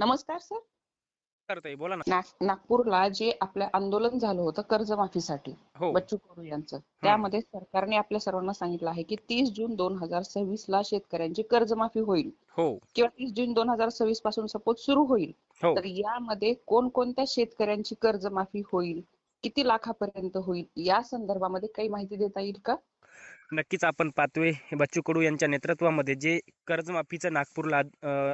नमस्कार सर. करताय बोला ना. नाग- नागपूरला जे आपलं आंदोलन झालं होतं कर्जमाफीसाठी हो. बच्चू कडू यांचं त्यामध्ये सरकारने आपल्या सर्वांना सांगितलं आहे की तीस जून दोन हजार सव्वीस ला शेतकऱ्यांची कर्जमाफी होईल. हो. किंवा तीस जून दोन हजार सव्वीसपासून सपोज सुरू होईल. हो. तर यामध्ये कोणकोणत्या शेतकऱ्यांची कर्जमाफी होईल? किती लाखापर्यंत होईल? या संदर्भामध्ये काही माहिती देता येईल का? नक्कीच आपण पातवे बच्चू कडू यांच्या नेतृत्वामध्ये जे कर्जमाफीचं नागपूरला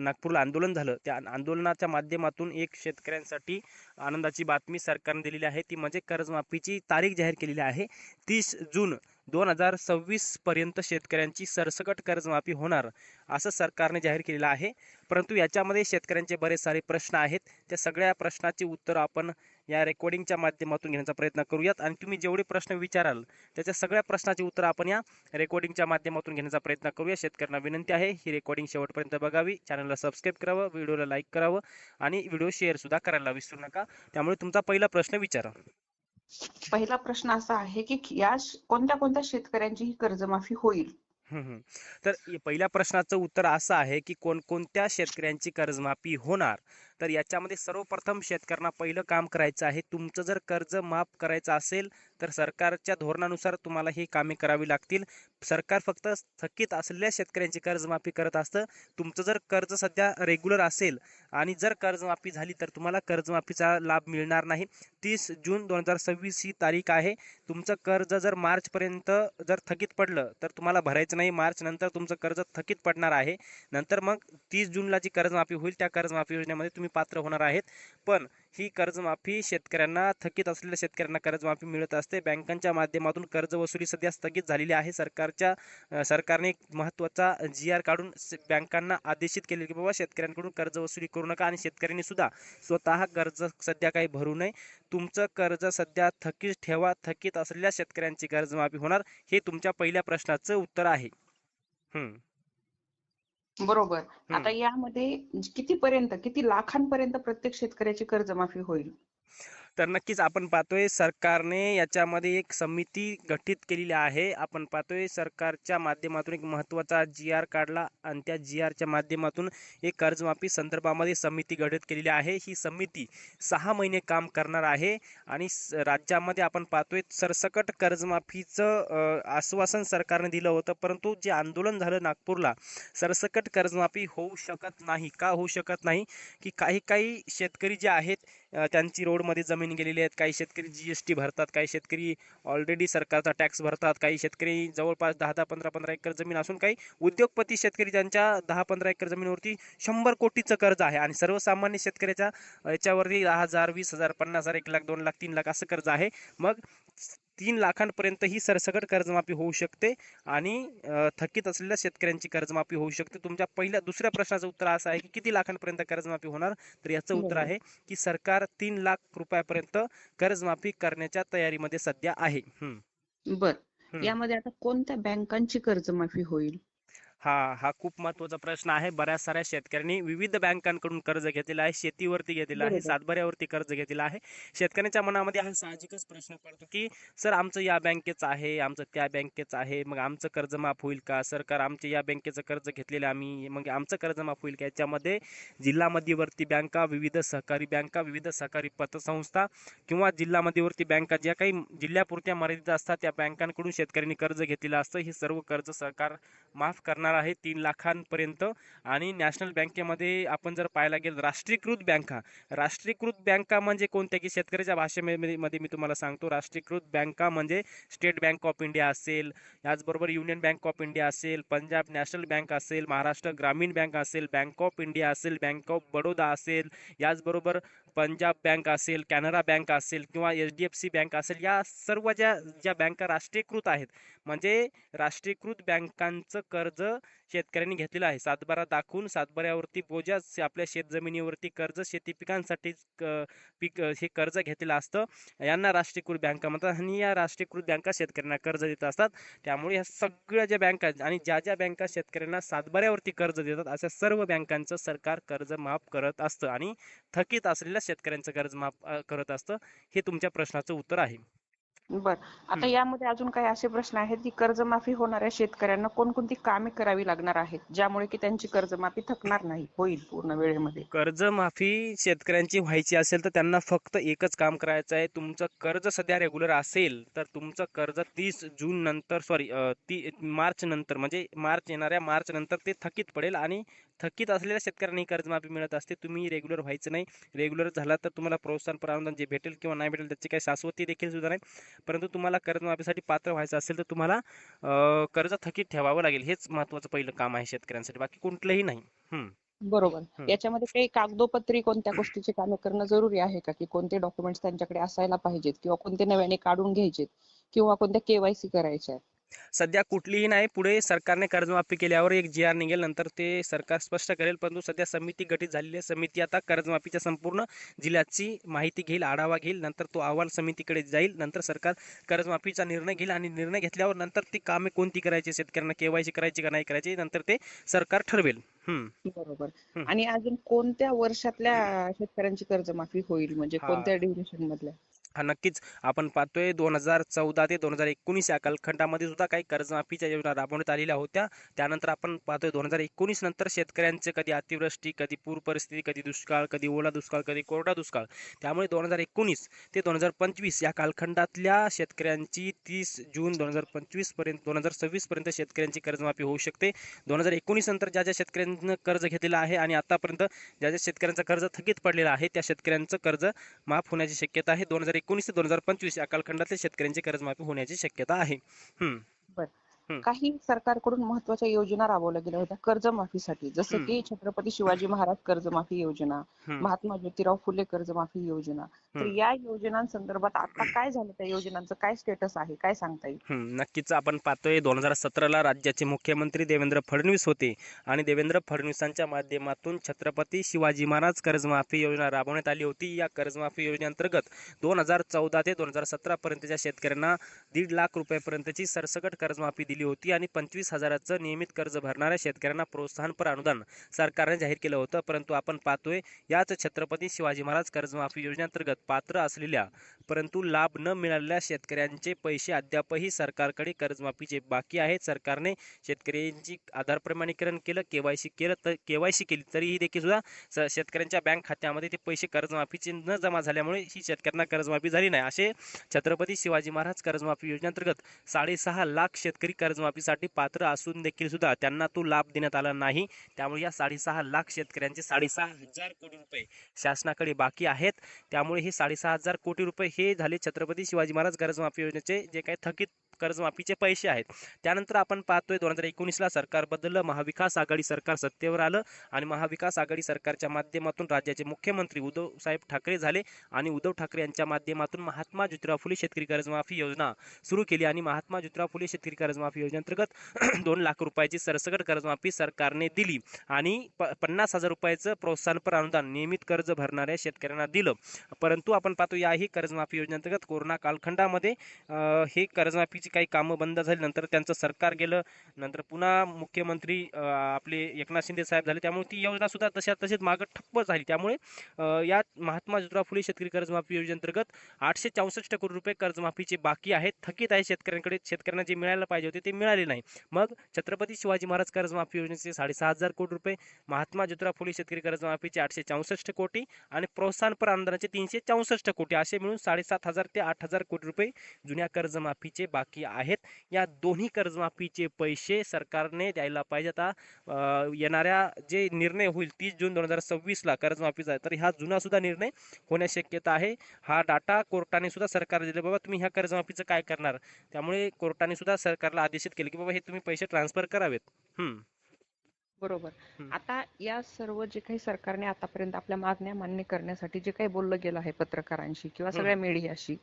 नागपूरला आंदोलन झालं त्या आंदोलनाच्या माध्यमातून एक शेतकऱ्यांसाठी आनंदाची बातमी सरकारने दिलेली आहे. ती म्हणजे कर्जमाफीची तारीख जाहीर केलेली आहे. तीस जून दोन हजार सव्वीस पर्यंत शेतकऱ्यांची सरसकट कर्जमाफी होणार असं सरकारने जाहीर केलेलं आहे. परंतु याच्यामध्ये शेतकऱ्यांचे बरेच सारे प्रश्न आहेत. त्या सगळ्या प्रश्नाची उत्तर आपण या रेकॉर्डिंगच्या माध्यमातून घेण्याचा प्रयत्न करूयात. आणि तुम्ही जेवढे प्रश्न विचाराल त्याच्या सगळ्या प्रश्नाची उत्तर आपण या रेकॉर्डिंगच्या माध्यमातून घेण्याचा प्रयत्न करूया. शेतकऱ्यांना विनंती आहे ही रेकॉर्डिंग शेवटपर्यंत बघावी. चॅनलला सबस्क्राईब करावं व्हिडिओला लाईक करावं आणि व्हिडिओ शेअर सुद्धा करायला विसरू नका. त्यामुळे तुमचा पहिला प्रश्न विचारा. पहिला प्रश्न असा आहे की या कोणत्या कोणत्या शेतकऱ्यांची ही कर्जमाफी होईल. तर पहिल्या प्रश्नाचं उत्तर असं आहे की कोणकोणत्या शेतकऱ्यांची कर्जमाफी होणार? तर याच्यामध्ये सर्वप्रथम शेतकऱ्यांना पहिलं काम करायचं आहे. तुमचं जर कर्ज माफ करायचं असेल तर सरकारच्या धोरणानुसार तुम्हाला ही कामे करावी लागतील. सरकार फक्त थकीत असलेल्या शेतकऱ्यांची कर्जमाफी करत असतं. तुमचं जर कर्ज सध्या रेग्युलर असेल आणि जर कर्जमाफी झाली तर तुम्हाला कर्जमाफीचा लाभ मिळणार नाही. तीस जून दोन हजार सव्वीस ही तारीख आहे. तुमचं कर्ज जर मार्चपर्यंत जर थकीत पडलं तर तुम्हाला भरायचं नाही. मार्च नंतर तुमचं कर्ज थकीत पडणार आहे. नंतर मग तीस जूनला जी कर्जमाफी होईल त्या कर्जमाफी योजनेमध्ये तुम्ही पात्र होणार आहेत. पण ही कर्जमाफी शेतकऱ्यांना थकीत असलेल्या शेतकऱ्यांना कर्जमाफी मिळत असते. बँकांच्या माध्यमातून कर्ज वसुली सध्या स्थगित झालेली आहे. सरकारच्या सरकारने एक महत्त्वाचा जी आर काढून बँकांना आदेशित केले की बाबा शेतकऱ्यांकडून कर्ज वसुली करू नका आणि शेतकऱ्यांनी सुद्धा स्वतः कर्ज सध्या काही भरू नये. तुमचं कर्ज सध्या थकीत ठेवा थकीत असलेल्या शेतकऱ्यांची कर्जमाफी होणार हे तुमच्या पहिल्या प्रश्नाचं उत्तर आहे. हम्म. बरोबर. आता यामध्ये कितीपर्यंत किती लाखांपर्यंत प्रत्येक शेतकऱ्याची कर्जमाफी होईल तर नक्कीच आपण पाहतोय सरकारने याच्यामध्ये एक समिती गठीत केलेली आहे. आपण पाहतोय सरकारच्या माध्यमातून एक महत्त्वाचा जी आर काढला आणि त्या जी आरच्या माध्यमातून एक कर्जमाफी संदर्भामध्ये समिती गठीत केलेली आहे. ही समिती सहा महिने काम करणार आहे आणि स- राज्यामध्ये आपण पाहतोय सरसकट कर्जमाफीचं आश्वासन सरकारने दिलं होतं. परंतु जे आंदोलन झालं नागपूरला सरसकट कर्जमाफी होऊ शकत नाही. का होऊ शकत नाही? की काही काही शेतकरी जे आहेत त्यांची रोडमध्ये जमीन गेलेली आहेत. काही शेतकरी जी एस टी भरतात काही शेतकरी ऑलरेडी सरकारचा टॅक्स भरतात काही शेतकरी जवळपास दहा दहा पंधरा पंधरा एकर जमीन असून काही उद्योगपती शेतकरी ज्यांच्या दहा पंधरा एकर जमिनीवरती शंभर कोटीचं कर्ज आहे. आणि सर्वसामान्य शेतकऱ्याच्या याच्यावरती दहा हजार वीस हजार पन्नास हजार एक लाख दोन लाख तीन लाख असं कर्ज आहे. मग तीन लाखांपर्यंत ही सरसकट कर्जमाफी होऊ शकते आणि थकीत असलेल्या शेतकऱ्यांची कर्जमाफी होऊ शकते तुमच्या पहिल्या दुसऱ्या प्रश्नाचं उत्तर असं आहे की किती लाखांपर्यंत कर्जमाफी होणार तर याचं उत्तर बरोबर. आहे की सरकार तीन लाख रुपयापर्यंत कर्जमाफी करण्याच्या तयारीमध्ये सध्या आहे. बर. यामध्ये आता कोणत्या बँकांची कर्जमाफी होईल हा हा खूप महत्त्वाचा प्रश्न आहे. बऱ्याच साऱ्या शेतकऱ्यांनी विविध बँकांकडून कर्ज घेतलेलं आहे शेतीवरती घेतलेलं आहे. सातबाऱ्यावरती कर्ज घेतलेलं आहे. शेतकऱ्यांच्या मनामध्ये हा साहजिकच प्रश्न पडतो की सर आमचं या बँकेचं आहे आमचं त्या बँकेचं आहे मग आमचं कर्ज माफ होईल का? सरकार आमचे या बँकेचं कर्ज घेतलेलं आम्ही मग आमचं कर्ज माफ होईल का? याच्यामध्ये जिल्हा मध्यवर्ती बँका विविध सहकारी बँका विविध सहकारी पतसंस्था किंवा जिल्हा मध्यवर्ती बँका ज्या काही जिल्ह्यापुरत्या मर्यादित असतात त्या बँकांकडून शेतकऱ्यांनी कर्ज घेतलेलं असतं. हे सर्व कर्ज सरकार माफ करणार आहे तीन लाखांपर्यंत. आणि नॅशनल बँकेमध्ये आपण जर पाहायला गेलं राष्ट्रीयकृत बँका राष्ट्रीयकृत बँका म्हणजे कोणत्या? की शेतकऱ्याच्या भाषेमध्ये मध्ये मी तुम्हाला सांगतो राष्ट्रीयकृत बँका म्हणजे स्टेट बँक ऑफ इंडिया असेल याचबरोबर युनियन बँक ऑफ इंडिया असेल पंजाब नॅशनल बँक असेल महाराष्ट्र ग्रामीण बँक असेल बँक ऑफ इंडिया असेल बँक ऑफ बडोदा असेल याचबरोबर पंजाब बँक असेल कॅनरा बँक असेल किंवा H D F C bank असेल या सर्व ज्या ज्या बँका राष्ट्रीयकृत आहेत. म्हणजे राष्ट्रीयकृत बँकांचं कर्ज शेतकऱ्यांनी घेतलेलं आहे. सातबारा दाखवून सातबाऱ्यावरती बोजा आपल्या आपल्या शेतजमिनीवरती कर्ज शेती पिकांसाठी पीक हे कर्ज घेतलेलं असतं. यांना राष्ट्रीयकृत बँका म्हणतात आणि या राष्ट्रीयकृत बँका शेतकऱ्यांना कर्ज देत असतात. त्यामुळे ह्या सगळ्या ज्या बँका आणि ज्या ज्या बँका शेतकऱ्यांना सातबाऱ्यावरती कर्ज देतात अशा सर्व बँकांचं सरकार कर्ज माफ करत असतं आणि थकीत असलेल्या शेतकऱ्यांचं कर्ज माफ करत असतं. हे तुमच्या प्रश्नाचं उत्तर आहे. बर. आता. यामध्ये अजून काही असे प्रश्न आहेत की कर्जमाफी होणाऱ्या शेतकऱ्यांना कोणकोणती कामे करावी लागणार आहेत? ज्यामुळे की त्यांची कर्जमाफी थकणार नाही होईल पूर्ण वेळेमध्ये. कर्जमाफी शेतकऱ्यांची व्हायची असेल तर त्यांना फक्त एकच काम करायचं आहे. तुमचं कर्ज सध्या रेग्युलर असेल तर तुमचं कर्ज तीस जून नंतर सॉरी ती मार्च नंतर म्हणजे मार्च येणाऱ्या मार्च नंतर ते थकीत पडेल आणि थकीत असलेल्या शेतकऱ्यांना कर्जमाफी मिळत असते. तुम्ही रेग्युलर व्हायचं नाही. रेग्युलर झाला तर तुम्हाला प्रोत्साहन अनुदान जे भेटेल किंवा नाही भेटेल त्याची काही शाश्वती देखील सुद्धा नाही. परंतु तुम्हाला कर्जमाफीसाठी पात्र व्हायचं असेल तर तुम्हाला कर्ज थकीत ठेवावं लागेल. हेच महत्त्वाचं पहिलं काम आहे शेतकऱ्यांसाठी. बाकी कुठलंही नाही. बरोबर. याच्यामध्ये काही कागदोपत्री कोणत्या गोष्टीची कामे करणं जरुरी आहे का? की कोणते डॉक्युमेंट्स त्यांच्याकडे असायला पाहिजेत किंवा कोणते नव्याने काढून घ्यायचेत किंवा कोणत्या केवायसी करायच्या आहेत? सध्या कुठलीही नाही पुढे सरकारने कर्जमाफी केल्यावर एक जी आर निघेल नंतर ते सरकार स्पष्ट करेल परंतु सध्या समिती गठीत झालेली आहे. समिती आता कर्जमाफीच्या संपूर्ण जिल्ह्याची माहिती घेईल आढावा घेईल नंतर तो अहवाल समितीकडे जाईल नंतर सरकार कर्जमाफीचा निर्णय घेईल आणि निर्णय घेतल्यावर नंतर ती कामे कोणती करायची शेतकऱ्यांना केवायसी करायची का नाही करायची नंतर ते सरकार ठरवेल. बरोबर. आणि अजून कोणत्या वर्षातल्या शेतकऱ्यांची कर्जमाफी होईल म्हणजे. कोणत्या ड्युरेशन मधल्या? हा नक्कीच आपण पाहतोय दोन हजार चौदा ते दोन हजार एकोणीस या कालखंडामध्ये सुद्धा काही कर्जमाफीच्या योजना राबवण्यात आलेल्या होत्या. त्यानंतर आपण पाहतोय दोन हजार एकोणीस नंतर शेतकऱ्यांचे कधी अतिवृष्टी कधी पूर परिस्थिती कधी दुष्काळ कधी ओला दुष्काळ कधी कोरडा दुष्काळ त्यामुळे दोन हजार एकोणीस ते दोन हजार पंचवीस या कालखंडातल्या शेतकऱ्यांची तीस जून दोन हजार पंचवीसपर्यंत दोन हजार सव्वीस पर्यंत शेतकऱ्यांची कर्जमाफी होऊ शकते. दोन हजार एकोणीस नंतर ज्या ज्या शेतकऱ्यांनं कर्ज घेतलेलं आहे आणि आतापर्यंत ज्या ज्या शेतकऱ्यांचं कर्ज थकीत पडलेलं आहे त्या शेतकऱ्यांचं कर्ज माफ होण्याची शक्यता आहे. दोन हजार एकोणीस ते दोन हजार पंचवीस या कालखंडातल्या शेतकऱ्यांची कर्जमाफी होण्याची शक्यता आहे हम्म. काही सरकारकडून महत्त्वाच्या योजना राबवल्या गेल्या होत्या. कर्जमाफीसाठी. जसं. की छत्रपती शिवाजी महाराज कर्जमाफी योजना. महात्मा ज्योतिराव फुले कर्जमाफी योजना. तर. या योजनांसंदर्भात आता काय झालं? त्या योजनांचं काय स्टेटस आहे? काय सांगता येईल? नक्कीच आपण पाहतोय दोन हजार सतराला राज्याचे मुख्यमंत्री देवेंद्र फडणवीस होते आणि देवेंद्र फडणवीसांच्या माध्यमातून छत्रपती शिवाजी महाराज कर्जमाफी योजना राबवण्यात आली होती. या कर्जमाफी योजनेअंतर्गत दोन हजार चौदा ते दोन हजार सतरा पर्यंतच्या शेतकऱ्यांना दीड लाख रुपयापर्यंतची सरसकट कर्जमाफी दिली होती आणि पंचवीस हजाराचं नियमित कर्ज भरणाऱ्या शेतकऱ्यांना प्रोत्साहनपर अनुदान सरकारने जाहीर केलं होतं. परंतु आपण पाहतोय याच छत्रपती शिवाजी महाराज कर्जमाफी योजनेअंतर्गत पात्र असलेल्या परंतु लाभ न मिळालेल्या शेतकऱ्यांचे पैसे अद्यापही सरकारकडे कर्जमाफीचे बाकी आहेत. सरकारने शेतकऱ्यांची आधार प्रमाणीकरण केलं केवायसी केलं तर केवायसी केली तरीही देखील सुद्धा शेतकऱ्यांच्या बँक खात्यामध्ये ते पैसे कर्जमाफीचे न जमा झाल्यामुळे ही शेतकऱ्यांना कर्जमाफी झाली नाही. असे छत्रपती शिवाजी महाराज कर्जमाफी योजनेअंतर्गत साडेसहा लाख शेतकरी कर्जमाफीसाठी पात्र असून देखील सुद्धा त्यांना तो लाभ देण्यात आला नाही. त्यामुळे या साडेसहा लाख शेतकऱ्यांचे साडेसहा हजार कोटी रुपये शासनाकडे बाकी आहेत. त्यामुळे हे साडेसहा हजार कोटी रुपये हे झाले छत्रपती शिवाजी महाराज कर्जमाफी योजनेचे जे काही थकीत कर्जमाफीचे पैसे आहेत. त्यानंतर आपण पाहतोय दोन हजार एकोणीसला सरकार बदललं. महाविकास आघाडी सरकार सत्तेवर आलं आणि महाविकास आघाडी सरकारच्या माध्यमातून राज्याचे मुख्यमंत्री उद्धव साहेब ठाकरे झाले आणि उद्धव ठाकरे यांच्या माध्यमातून महात्मा ज्योतिराव फुले शेतकरी कर्जमाफी योजना सुरू केली आणि महात्मा ज्योतिराव फुले शेतकरी कर्जमाफी योजनेअंतर्गत दोन लाख रुपयाची सरसकट कर्जमाफी सरकारने दिली आणि प पन्नास हजार रुपयाचं प्रोत्साहनपर अनुदान नियमित कर्ज भरणाऱ्या शेतकऱ्यांना दिलं. परंतु आपण पाहतो याही कर्जमाफी योजनेअंतर्गत कोरोना कालखंडामध्ये हे कर्जमाफीचे काही कामं बंद झाली नंतर त्यांचं सरकार गेलं नंतर पुन्हा मुख्यमंत्री आपले एकनाथ शिंदे साहेब झाले. त्यामुळे ती योजना सुद्धा तशा तसेच मागं ठप्प झाली. त्यामुळे यात या महात्मा ज्योतिराव फुले शेतकरी कर्जमाफी योजनेअंतर्गत आठशे चौसष्ट कोटी रुपये कर्जमाफीचे बाकी आहेत. थकीत आहे शेतकऱ्यांकडे शेतकऱ्यांना जे मिळायला पाहिजे होते ते मिळाले नाही. मग छत्रपती शिवाजी महाराज कर्जमाफी योजनेचे साडेसहा हजार कोटी रुपये महात्मा ज्योतिराव फुले शेतकरी कर्जमाफीचे आठशे चौसष्ट कोटी आणि प्रोत्साहनपर अनुदानाचे तीनशे चौसष्ट कोटी असे मिळून साडेसात हजार ते आठ हजार कोटी रुपये जुन्या कर्जमाफीचे बाकी आहेत. या दोन्ही कर्जमाफीचे पैसे सरकारने द्यायला पाहिजे आता येणाऱ्या जे निर्णय होईल तीस जून दोन हजार सव्वीसला कर्जमाफीचा तर हा जुना सुद्धा निर्णय होण्याची शक्यता आहे. हा डाटा कोर्टाने सुद्धा सरकार दिले बाबा तुम्ही ह्या कर्जमाफीचं काय करणार? त्यामुळे कोर्टाने सुद्धा सरकारला आदेशित केले की बाबा हे तुम्ही पैसे ट्रान्सफर करावेत. हम्म बरोबर. आता या सर्व जे काही सरकारने आतापर्यंत आपल्या मागण्या मान्य करण्यासाठी जे काही बोललं गेलं आहे पत्रकारांशी किंवा. सगळ्या मीडियाशी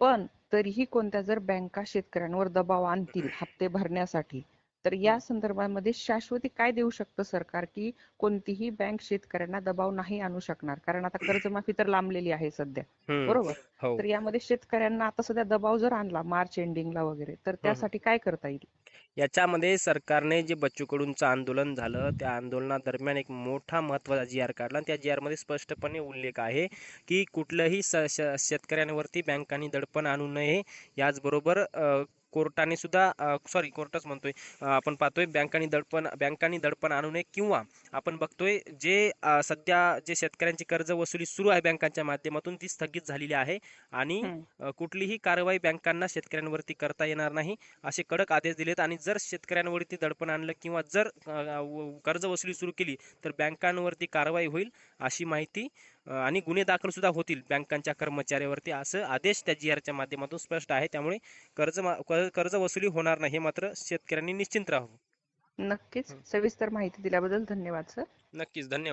पण तरीही कोणत्या जर बँका शेतकऱ्यांवर दबाव आणतील हप्ते भरण्यासाठी तर या संदर्भामध्ये शाश्वती काय देऊ शकतं सरकार की कोणतीही बँक शेतकऱ्यांना दबाव नाही आणू शकणार? कारण आता कर्जमाफी तर लांबलेली आहे सध्या. बरोबर? हो. तर यामध्ये शेतकऱ्यांना आता सध्या दबाव जर आणला मार्च एंडिंगला वगैरे तर त्यासाठी काय करता येईल? याच्यामध्ये सरकारने जे बच्चू कडूंचं आंदोलन झालं त्या आंदोलनादरम्यान एक मोठा महत्त्वाचा जी आर काढला. त्या जी आरमध्ये स्पष्टपणे उल्लेख आहे की कुठलंही स शेतकऱ्यांवरती बँकांनी दडपण आणू नये. याचबरोबर कोर्टाने सुद्धा सॉरी कोर्टच म्हणतोय आपण पाहतोय बँकांनी दडपण बँकांनी दडपण आणू नये किंवा आपण बघतोय जे सध्या जे शेतकऱ्यांची कर्ज वसुली सुरू आहे बँकांच्या माध्यमातून ती स्थगित झालेली आहे आणि कुठलीही कारवाई बँकांना शेतकऱ्यांवरती करता येणार नाही असे कडक आदेश दिलेत आणि जर शेतकऱ्यांवरती दडपण आणलं किंवा जर कर्ज वसुली सुरू केली तर बँकांवरती कारवाई होईल अशी माहिती आणि गुन्हे दाखल सुद्धा होतील बँकांच्या कर्मचाऱ्यावरती असं आदेश त्या जी आरच्या माध्यमातून स्पष्ट आहे. त्यामुळे कर्ज कर्ज वसुली होणार नाही हे मात्र शेतकऱ्यांनी निश्चिंत राहावं. नक्कीच. सविस्तर माहिती दिल्याबद्दल धन्यवाद सर. नक्कीच. धन्यवाद.